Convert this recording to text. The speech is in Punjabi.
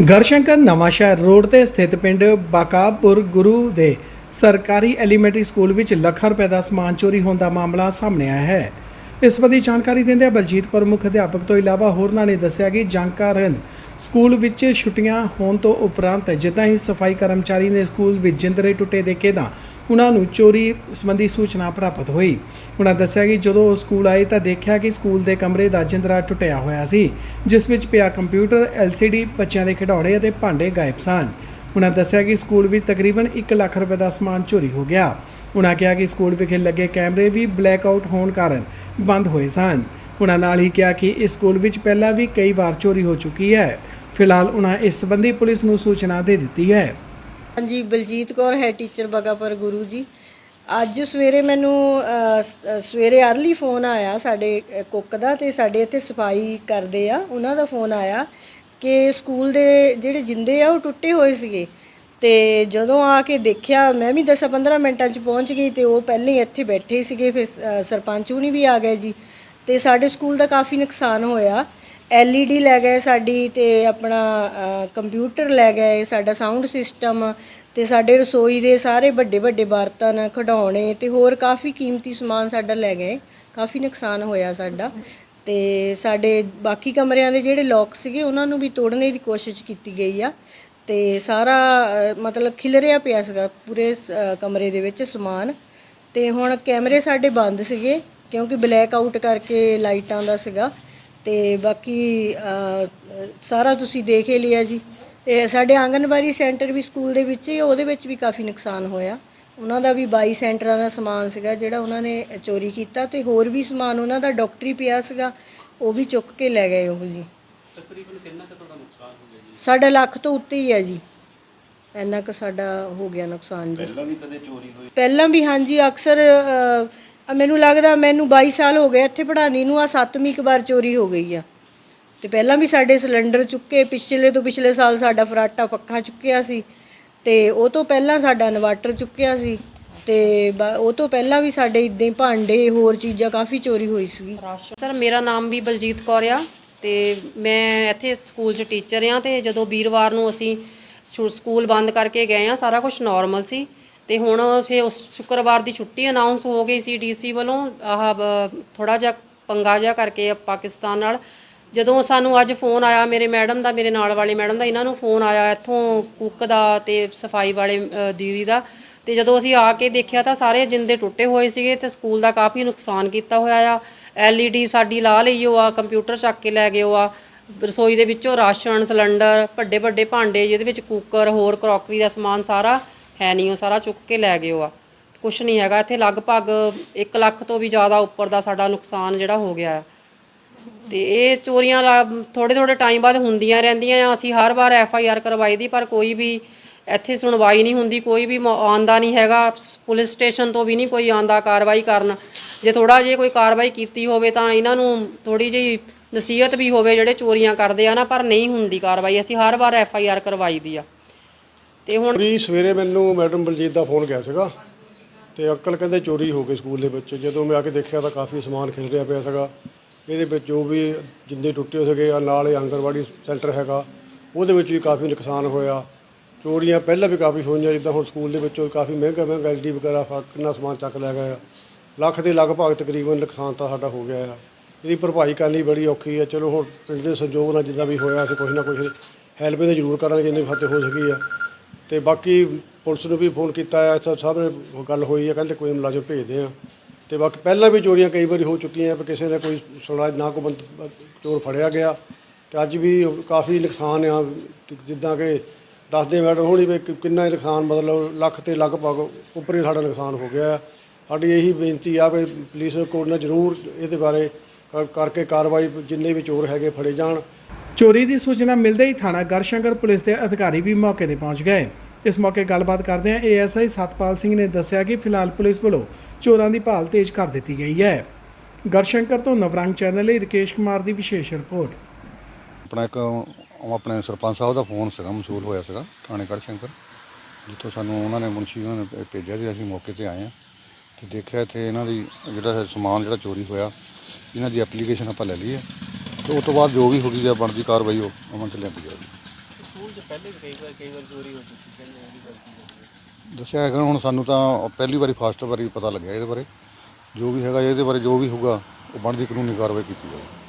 ਗੜਸ਼ੰਕਰ ਨਵਾਂਸ਼ਹਿਰ ਰੋਡ ਤੇ ਸਥਿਤ ਪਿੰਡ ਬਾਕਾਪੁਰ ਗੁਰੂ ਦੇ ਸਰਕਾਰੀ ਐਲੀਮੈਂਟਰੀ ਸਕੂਲ ਵਿੱਚ ਲੱਖਾਂ ਰੁਪਏ ਦਾ ਸਮਾਨ ਚੋਰੀ ਹੋਣ ਦਾ ਮਾਮਲਾ ਸਾਹਮਣੇ ਆਇਆ ਹੈ। ਇਸ ਸੰਬੰਧੀ ਜਾਣਕਾਰੀ ਦਿੰਦਿਆਂ ਬਲਜੀਤ ਕੌਰ ਮੁੱਖ ਅਧਿਆਪਕ ਤੋਂ ਇਲਾਵਾ ਹੋਰਨਾਂ ਨੇ ਦੱਸਿਆ ਕਿ ਜਾਣਕਾਰਨ ਸਕੂਲ ਵਿੱਚ ਛੁੱਟੀਆਂ ਹੋਣ ਤੋਂ ਉਪਰੰਤ ਜਿੱਦਾਂ ਹੀ ਸਫ਼ਾਈ ਕਰਮਚਾਰੀ ਨੇ ਸਕੂਲ ਵਿੱਚ ਜਿੰਦਰੇ ਟੁੱਟੇ ਦੇਖੇ ਤਾਂ ਉਹਨਾਂ ਨੂੰ ਚੋਰੀ ਸੰਬੰਧੀ ਸੂਚਨਾ ਪ੍ਰਾਪਤ ਹੋਈ। ਉਹਨਾਂ ਦੱਸਿਆ ਕਿ ਜਦੋਂ ਉਹ ਸਕੂਲ ਆਏ ਤਾਂ ਦੇਖਿਆ ਕਿ ਸਕੂਲ ਦੇ ਕਮਰੇ ਦਾ ਜਿੰਦਰਾ ਟੁੱਟਿਆ ਹੋਇਆ ਸੀ, ਜਿਸ ਵਿੱਚ ਪਿਆ ਕੰਪਿਊਟਰ LCD ਬੱਚਿਆਂ ਦੇ ਖਿਡੌਣੇ ਅਤੇ ਭਾਂਡੇ ਗਾਇਬ ਸਨ। ਉਹਨਾਂ ਦੱਸਿਆ ਕਿ ਸਕੂਲ ਵਿੱਚ ਤਕਰੀਬਨ 1 ਲੱਖ ਰੁਪਏ ਦਾ ਸਮਾਨ ਚੋਰੀ ਹੋ ਗਿਆ। ਉਹਨਾਂ ਕਿਹਾ ਕਿ ਸਕੂਲ ਵਿਖੇ ਲੱਗੇ ਕੈਮਰੇ ਵੀ ਬਲੈਕ ਆਊਟ ਹੋਣ ਕਾਰਨ ਬੰਦ ਹੋਏ ਸਨ। ਉਹਨਾਂ ਨਾਲ ਹੀ ਕਿਹਾ ਕਿ ਇਸ ਸਕੂਲ ਵਿੱਚ ਪਹਿਲਾਂ ਵੀ ਕਈ ਵਾਰ ਚੋਰੀ ਹੋ ਚੁੱਕੀ ਹੈ। ਫਿਲਹਾਲ ਉਹਨਾਂ ਇਸ ਸੰਬੰਧੀ ਪੁਲਿਸ ਨੂੰ ਸੂਚਨਾ ਦੇ ਦਿੱਤੀ ਹੈ। ਹਾਂਜੀ ਬਲਜੀਤ ਕੌਰ ਹੈ ਟੀਚਰ ਬਗਾਪੁਰ ਗੁਰੂ ਜੀ। ਅੱਜ ਸਵੇਰੇ ਮੈਨੂੰ ਅ, ਸ- ਸਵੇਰੇ ਅਰਲੀ ਫੋਨ ਆਇਆ ਸਾਡੇ ਅ, ਕੁੱਕ ਦਾ ਤੇ ਸਾਡੇ ਇੱਥੇ ਸਫ਼ਾਈ ਕਰਦੇ ਆ। ਉਹਨਾਂ ਦਾ ਫੋਨ ਆਇਆ ਕਿ ਸਕੂਲ ਦੇ ਜਿਹੜੇ ਜਿੰਦੇ ਆ ਉਹ ਟੁੱਟੇ ਹੋਏ ਸੀਗੇ। ਤੇ ਜਦੋਂ ਆ ਕੇ ਦੇਖਿਆ, ਮੈਂ ਵੀ 10-15 ਮਿੰਟਾਂ 'ਚ ਪਹੁੰਚ ਗਈ ਤੇ ਉਹ ਪਹਿਲੇ ਹੀ ਇੱਥੇ ਬੈਠੇ ਸੀਗੇ, ਫਿਰ ਸਰਪੰਚ ਹੁਣੀ ਵੀ ਆ ਗਏ ਜੀ। ਤੇ ਸਾਡੇ ਸਕੂਲ ਦਾ ਕਾਫੀ ਨੁਕਸਾਨ ਹੋਇਆ। LED ਲੈ ਗਏ ਸਾਡੀ ਤੇ ਆਪਣਾ ਕੰਪਿਊਟਰ ਲੈ ਗਏ, ਸਾਡਾ ਸਾਊਂਡ ਸਿਸਟਮ ਤੇ ਸਾਡੇ ਰਸੋਈ ਦੇ ਸਾਰੇ ਵੱਡੇ ਵੱਡੇ ਬਰਤਨ ਖਿਡੌਣੇ ਤੇ ਹੋਰ ਕਾਫੀ ਕੀਮਤੀ ਸਮਾਨ ਸਾਡਾ ਲੈ ਗਏ। ਕਾਫੀ ਨੁਕਸਾਨ ਹੋਇਆ ਸਾਡਾ। ਤੇ ਸਾਡੇ ਬਾਕੀ ਕਮਰਿਆਂ ਦੇ ਜਿਹੜੇ ਲੋਕ ਸੀਗੇ, ਉਹਨਾਂ ਨੂੰ ਵੀ ਤੋੜਨੇ ਦੀ ਕੋਸ਼ਿਸ਼ ਕੀਤੀ ਗਈ ਆ। ਤੇ ਸਾਰਾ ਅ, ਮਤਲਬ ਖਿਲਰਿਆ ਪਿਆ ਸੀਗਾ ਪੂਰੇ ਕਮਰੇ ਦੇ ਵਿੱਚ ਸਮਾਨ। ਤੇ ਹੁਣ ਕੈਮਰੇ ਸਾਡੇ ਬੰਦ ਸੀਗੇ ਕਿਉਂਕਿ ਬਲੈਕ ਆਊਟ ਕਰਕੇ ਲਾਈਟਾਂ ਦਾ ਸੀਗਾ। ਤੇ ਬਾਕੀ ਸਾਰਾ ਤੁਸੀਂ ਦੇਖ ਹੀ ਲਿਆ ਜੀ। ਤੇ ਸਾਡੇ ਆਂਗਨਵਾੜੀ ਸੈਂਟਰ ਵੀ ਸਕੂਲ ਦੇ ਵਿੱਚ ਹੀ ਉਹਦੇ ਵਿੱਚ ਵੀ ਕਾਫੀ ਨੁਕਸਾਨ ਹੋਇਆ। ਉਹਨਾਂ ਦਾ ਵੀ 22 ਸੈਂਟਰਾਂ ਦਾ ਸਮਾਨ ਸੀਗਾ ਜਿਹੜਾ ਉਹਨਾਂ ਨੇ ਚੋਰੀ ਕੀਤਾ। ਤੇ ਹੋਰ ਵੀ ਸਮਾਨ ਉਹਨਾਂ ਦਾ ਡਾਕਟਰੀ ਪਿਆ ਸੀਗਾ ਉਹ ਵੀ ਚੁੱਕ ਕੇ ਲੈ ਗਏ ਉਹ ਜੀ। ਤਕਰੀਬਨ ਕਿੰਨਾ ਕੁ ਤੁਹਾਡਾ ਨੁਕਸਾਨ ਹੋ ਗਿਆ ਜੀ? ਸਾਡਾ ਲੱਖ ਤੋਂ ਉੱਤੇ ਹੀ ਹੈ ਜੀ। ਇੰਨਾ ਕੁ ਸਾਡਾ ਹੋ ਗਿਆ ਨੁਕਸਾਨ ਜੀ। ਪਹਿਲਾਂ ਵੀ ਕਦੇ ਚੋਰੀ ਹੋਈ? ਪਹਿਲਾਂ ਵੀ ਹਾਂਜੀ ਅਕਸਰ ਅ, ਮੈਨੂੰ ਲੱਗਦਾ ਮੈਨੂੰ 22 ਸਾਲ ਹੋ ਗਏ ਇੱਥੇ ਪੜ੍ਹਾਉਣੀ ਨੂੰ ਆ ਸੱਤਵੀਂ ਕੁ ਵਾਰ ਚੋਰੀ ਹੋ ਗਈ ਆ। ਤੇ ਪਹਿਲਾਂ ਵੀ ਸਾਡੇ ਸਿਲੰਡਰ ਚੁੱਕੇ ਪਿਛਲੇ ਤੋਂ ਪਿਛਲੇ ਸਾਲ ਸਾਡਾ ਫਰਾਟਾ ਪੱਖਾ ਚੁੱਕਿਆ ਸੀ। ਤੇ ਉਹ ਤੋਂ ਪਹਿਲਾਂ ਸਾਡਾ ਇਨਵਰਟਰ ਚੁੱਕਿਆ ਸੀ। ਤੇ ਬ- ਉਹ ਤੋਂ ਪਹਿਲਾਂ ਵੀ ਸਾਡੇ ਇਦਾਂ ਹੀ ਭਾਂਡੇ ਹੋਰ ਚੀਜ਼ਾਂ ਕਾਫੀ ਚੋਰੀ ਹੋਈ ਸੀਗੀ। ਸਰ ਮੇਰਾ ਨਾਮ ਵੀ ਬਲਜੀਤ ਕੌਰ ਆ। ਤੇ ਮੈਂ ਇੱਥੇ ਸਕੂਲ 'ਚ ਟੀਚਰ ਆ ਤੇ ਜਦੋਂ ਵੀਰਵਾਰ ਨੂੰ ਅਸੀਂ ਸ਼ੁ- ਸਕੂਲ ਬੰਦ ਕਰਕੇ ਗਏ ਆ ਸਾਰਾ ਕੁਝ ਨਾਰਮਲ ਸੀ। ਤੇ ਹੁਣ ਫੇ ਉਸ ਸ਼ੁੱਕਰਵਾਰ ਦੀ ਛੁੱਟੀ ਅਨਾਉਂਸ ਹੋ ਗਈ ਸੀ ਡੀਸੀ ਵੱਲੋਂ। ਆਹ ਥੋੜਾ ਜਿਹਾ ਪੰਗਾ ਜਿਹਾ ਕਰਕੇ ਪਾਕਿਸਤਾਨ ਨਾਲ। ਜਦੋਂ ਸਾਨੂੰ ਅੱਜ ਫੋਨ ਆਇਆ ਮੇਰੇ ਮੈਡਮ ਦਾ, ਮੇਰੇ ਨਾਲ ਵਾਲੇ ਮੈਡਮ ਦਾ, ਇਹਨਾਂ ਨੂੰ ਫੋਨ ਆਇਆ ਇੱਥੋਂ ਕੁੱਕ ਦਾ ਤੇ ਸਫ਼ਾਈ ਵਾਲੇ ਦੀਦੀ ਦਾ। ਤੇ ਜਦੋਂ ਅਸੀਂ ਆ ਕੇ ਦੇਖਿਆ ਤਾਂ ਸਾਰੇ ਜਿੰਦੇ ਟੁੱਟੇ ਹੋਏ ਸੀਗੇ ਤੇ ਸਕੂਲ ਦਾ ਕਾਫੀ ਨੁਕਸਾਨ ਕੀਤਾ ਹੋਇਆ ਆ। LED ਸਾਡੀ ਲਾ ਲਈ ਉਹ ਆ ਕੰਪਿਊਟਰ ਚੱਕ ਕੇ ਲੈ ਗਏ ਉਹ ਆ। ਰਸੋਈ ਦੇ ਵਿੱਚੋਂ ਰਾਸ਼ਨ, ਸਿਲੰਡਰ ਵੱਡੇ ਵੱਡੇ ਭਾਂਡੇ, ਜਿਹਦੇ ਵਿੱਚ ਕੁੱਕਰ ਹੋਰ ਕਰੋਕਰੀ ਦਾ ਸਮਾਨ ਸਾਰਾ ਹੈ ਨਹੀਂ, ਉਹ ਸਾਰਾ ਚੁੱਕ ਕੇ ਲੈ ਗਏ ਉਹ ਆ। ਕੁਛ ਨਹੀਂ ਹੈਗਾ, ਇੱਥੇ ਲਗਭਗ 1 ਲੱਖ ਤੋਂ ਵੀ ਜ਼ਿਆਦਾ ਉੱਪਰ ਦਾ ਸਾਡਾ ਨੁਕਸਾਨ ਜਿਹੜਾ ਹੋ ਗਿਆ ਹੈ ਤੇ ਇਹ ਚੋਰੀਆਂ ਥੋੜੇ ਥੋੜੇ ਟਾਈਮ ਬਾਅਦ ਹੁੰਦੀਆਂ ਰਹਿੰਦੀਆਂ ਆ, ਅਸੀਂ ਹਰ ਵਾਰ ਐਫ ਆਈ ਆਰ ਕਰਵਾਈ ਦੀ, ਪਰ ਕੋਈ ਵੀ ਇੱਥੇ ਸੁਣਵਾਈ ਨਹੀਂ ਹੁੰਦੀ, ਕੋਈ ਵੀ ਮ- ਆਉਂਦਾ ਨਹੀਂ ਹੈਗਾ, ਪੁਲਿਸ ਸਟੇਸ਼ਨ ਤੋਂ ਵੀ ਨਹੀਂ ਕੋਈ ਆਉਂਦਾ ਕਾਰਵਾਈ ਕਰਨ। ਜੇ ਥੋੜਾ ਜੇ ਕੋਈ ਕਾਰਵਾਈ ਕੀਤੀ ਹੋਵੇ ਤਾਂ ਇਹਨਾਂ ਨੂੰ ਥੋੜੀ ਜਿਹੀ ਨਸੀਹਤ ਵੀ ਹੋਵੇ ਜਿਹੜੇ ਚੋਰੀਆਂ ਕਰਦੇ ਆ ਨਾ, ਪਰ ਨਹੀਂ ਹੁੰਦੀ ਕਾਰਵਾਈ। ਅਸੀਂ ਹਰ ਵਾਰ ਐਫ ਆਈ ਆਰ ਕਰਵਾਈ ਦੀ ਆ। ਤੇ ਹੁਣ ਵੀ ਸਵੇਰੇ ਮੈਨੂੰ ਮੈਡਮ ਬਲਜੀਤ ਦਾ ਫੋਨ ਗਿਆ ਸੀਗਾ ਤੇ ਅੰਕਲ ਕਹਿੰਦੇ ਚੋਰੀ ਹੋ ਗਈ ਸਕੂਲ ਦੇ ਵਿੱਚ। ਜਦੋਂ ਮੈਂ ਆ ਕੇ ਦੇਖਿਆ ਤਾਂ ਕਾਫੀ ਸਮਾਨ ਖਿਲ ਰਿਹਾ ਪਿਆ ਸੀਗਾ। ਇਹਦੇ ਵਿੱਚ ਜੋ ਵੀ ਜਿੰਦੇ ਟੁੱਟੇ ਸੀਗੇ ਆ, ਨਾਲ ਹੀ ਆਂਗਣਵਾੜੀ ਸੈਂਟਰ ਹੈਗਾ, ਉਹਦੇ ਵਿੱਚ ਵੀ ਕਾਫੀ ਨੁਕਸਾਨ ਹੋਇਆ। ਚੋਰੀਆਂ ਪਹਿਲਾਂ ਵੀ ਕਾਫੀ ਹੋਈਆਂ, ਜਿੱਦਾਂ ਹੁਣ ਸਕੂਲ ਦੇ ਵਿੱਚੋਂ ਕਾਫੀ ਮਹਿੰਗਾ ਮਹਿੰਗਾ ਐਲਡੀ ਵਗੈਰਾ ਫਾ- ਕਿੰਨਾ ਸਮਾਨ ਚੱਕ ਲੈ ਗਏ ਆ ਲੱਖ ਦੇ ਲਗਭਗ ਤਕਰੀਬਨ ਨੁਕਸਾਨ ਤਾਂ ਸਾਡਾ ਹੋ ਗਿਆ ਆ। ਇਹਦੀ ਭਰਪਾਈ ਕਰਨੀ ਬੜੀ ਔਖੀ ਆ। ਚਲੋ ਹੁਣ ਪਿੰਡ ਦੇ ਸਹਿਯੋਗ ਨਾਲ ਜਿੱਦਾਂ ਵੀ ਹੋਇਆ, ਅਸੀਂ ਕੁਝ ਨਾ ਕੁਝ ਹੈਲਪ ਇਹਦੇ ਜ਼ਰੂਰ ਕਰਾਂਗੇ ਜਿੰਨੀ ਫਤੇ ਹੋ ਸਕੀ ਆ। ਤੇ ਬਾਕੀ ਪੁਲਿਸ ਨੂੰ ਵੀ ਫੋਨ ਕੀਤਾ ਆ, ਸਭ ਸਭ ਨੇ ਗੱਲ ਹੋਈ ਆ, ਕਹਿੰਦੇ ਕੋਈ ਮੁਲਾਜ਼ਮ ਭੇਜਦੇ ਆ। ਤੇ ਬਾਕੀ ਪਹਿਲਾਂ ਵੀ ਚੋਰੀਆਂ ਕਈ ਵਾਰੀ ਹੋ ਚੁੱਕੀਆਂ ਪਰ ਕਿਸੇ ਨੇ ਕੋਈ ਸੁਣਾ, ਨਾ ਕੋਈ ਬੰਦ ਚੋਰ ਫੜਿਆ ਗਿਆ। ਤੇ ਅੱਜ ਵੀ ਕਾਫੀ ਨੁਕਸਾਨ ਆ, ਜਿੱਦਾਂ ਕਿ ਦੱਸਦੇ ਮੈਡਮ ਹੋਣੀ ਵੀ ਕਿ ਕਿੰਨਾ ਹੀ ਨੁਕਸਾਨ ਮਤਲਬ ਲੱਖ ਤੇ ਲਗਭਗ ਉੱਪਰ ਹੀ ਸਾਡਾ ਨੁਕਸਾਨ ਹੋ ਗਿਆ। ਹੈ। ਸਾਡੀ ਇਹੀ ਬੇਨਤੀ ਆ ਵੀ ਪੁਲਿਸ ਕੋਲ ਨਾਲ ਜ਼ਰੂਰ ਇਹਦੇ ਬਾਰੇ ਕਰ- ਕਰਕੇ ਕਾਰਵਾਈ ਜਿੰਨੇ ਵੀ ਚੋਰ ਹੈਗੇ ਫੜੇ ਜਾਣ। ਚੋਰੀ ਦੀ ਸੂਚਨਾ ਮਿਲਦੇ ਹੀ ਥਾਣਾ ਗੜਸ਼ੰਕਰ ਪੁਲਿਸ ਦੇ ਅਧਿਕਾਰੀ ਵੀ ਮੌਕੇ ਤੇ ਪਹੁੰਚ ਗਏ। ਇਸ ਮੌਕੇ ਗੱਲਬਾਤ ਕਰਦਿਆਂ ਏਐਸਆਈ ਸਤਪਾਲ ਸਿੰਘ ਨੇ ਦੱਸਿਆ ਕਿ ਫਿਲਹਾਲ ਪੁਲਿਸ ਵੱਲੋਂ ਚੋਰਾਂ ਦੀ ਭਾਲ ਤੇਜ਼ ਕਰ ਦਿੱਤੀ ਗਈ ਹੈ। ਗੜਸ਼ੰਕਰ ਤੋਂ ਨਵਰੰਗ ਚੈਨਲ ਲਈ ਰਕੇਸ਼ ਕੁਮਾਰ ਦੀ ਵਿਸ਼ੇਸ਼ ਰਿਪੋਰਟ। ਆਪਣਾ ਇੱਕ ਉਹ ਆਪਣੇ ਸਰਪੰਚ ਸਾਹਿਬ ਦਾ ਫੋਨ ਸੀਗਾ ਮਸੂਲ ਹੋਇਆ ਸੀਗਾ ਥਾਣੇ ਗੜ੍ਹ ਸ਼ੰਕਰ ਜਿੱਥੋਂ ਸਾਨੂੰ ਉਹਨਾਂ ਨੇ ਮੁਨਸ਼ੀ ਉਹਨਾਂ ਨੇ ਭੇਜਿਆ ਸੀ ਅਸੀਂ ਮੌਕੇ ਤੇ ਆਏ ਹਾਂ ਤੇ ਦੇਖਿਆ ਇੱਥੇ ਇਹਨਾਂ ਦੀ ਜਿਹੜਾ ਸਮਾਨ ਜਿਹੜਾ ਚੋਰੀ ਹੋਇਆ ਇਹਨਾਂ ਦੀ ਐਪਲੀਕੇਸ਼ਨ ਆਪਾਂ ਲੈ ਲਈ ਹੈ ਤੇ ਉਸ ਤੋਂ ਬਾਅਦ ਜੋ ਵੀ ਹੋਗੀ ਜਾਂ ਬਣਦੀ ਕਾਰਵਾਈ ਉਹ ਅਮਲ ਚ ਲਿਆਂਦੀ ਜਾਵੇਗੀ ਸਕੂਲ 'ਚ ਪਹਿਲੇ ਵੀ ਕਈ ਵਾਰ ਕਈ ਵਾਰ ਚੋਰੀ ਹੋ ਚੁੱਕੀ ਕਹਿੰਦੇ ਉਹਦੀ ਗਲਤੀ ਹੈ ਦੱਸਿਆ ਹੈਗਾ ਹੁਣ ਸਾਨੂੰ ਤਾਂ ਪਹਿਲੀ ਵਾਰੀ ਫਸਟ ਵਾਰੀ ਪਤਾ ਲੱਗਿਆ ਇਹਦੇ ਬਾਰੇ। ਜੋ ਵੀ ਹੈਗਾ ਇਹਦੇ ਬਾਰੇ ਜੋ ਵੀ ਹੋਊਗਾ ਉਹ ਬਣਦੀ ਕਾਨੂੰਨੀ ਕਾਰਵਾਈ ਕੀਤੀ ਜਾਊਗੀ।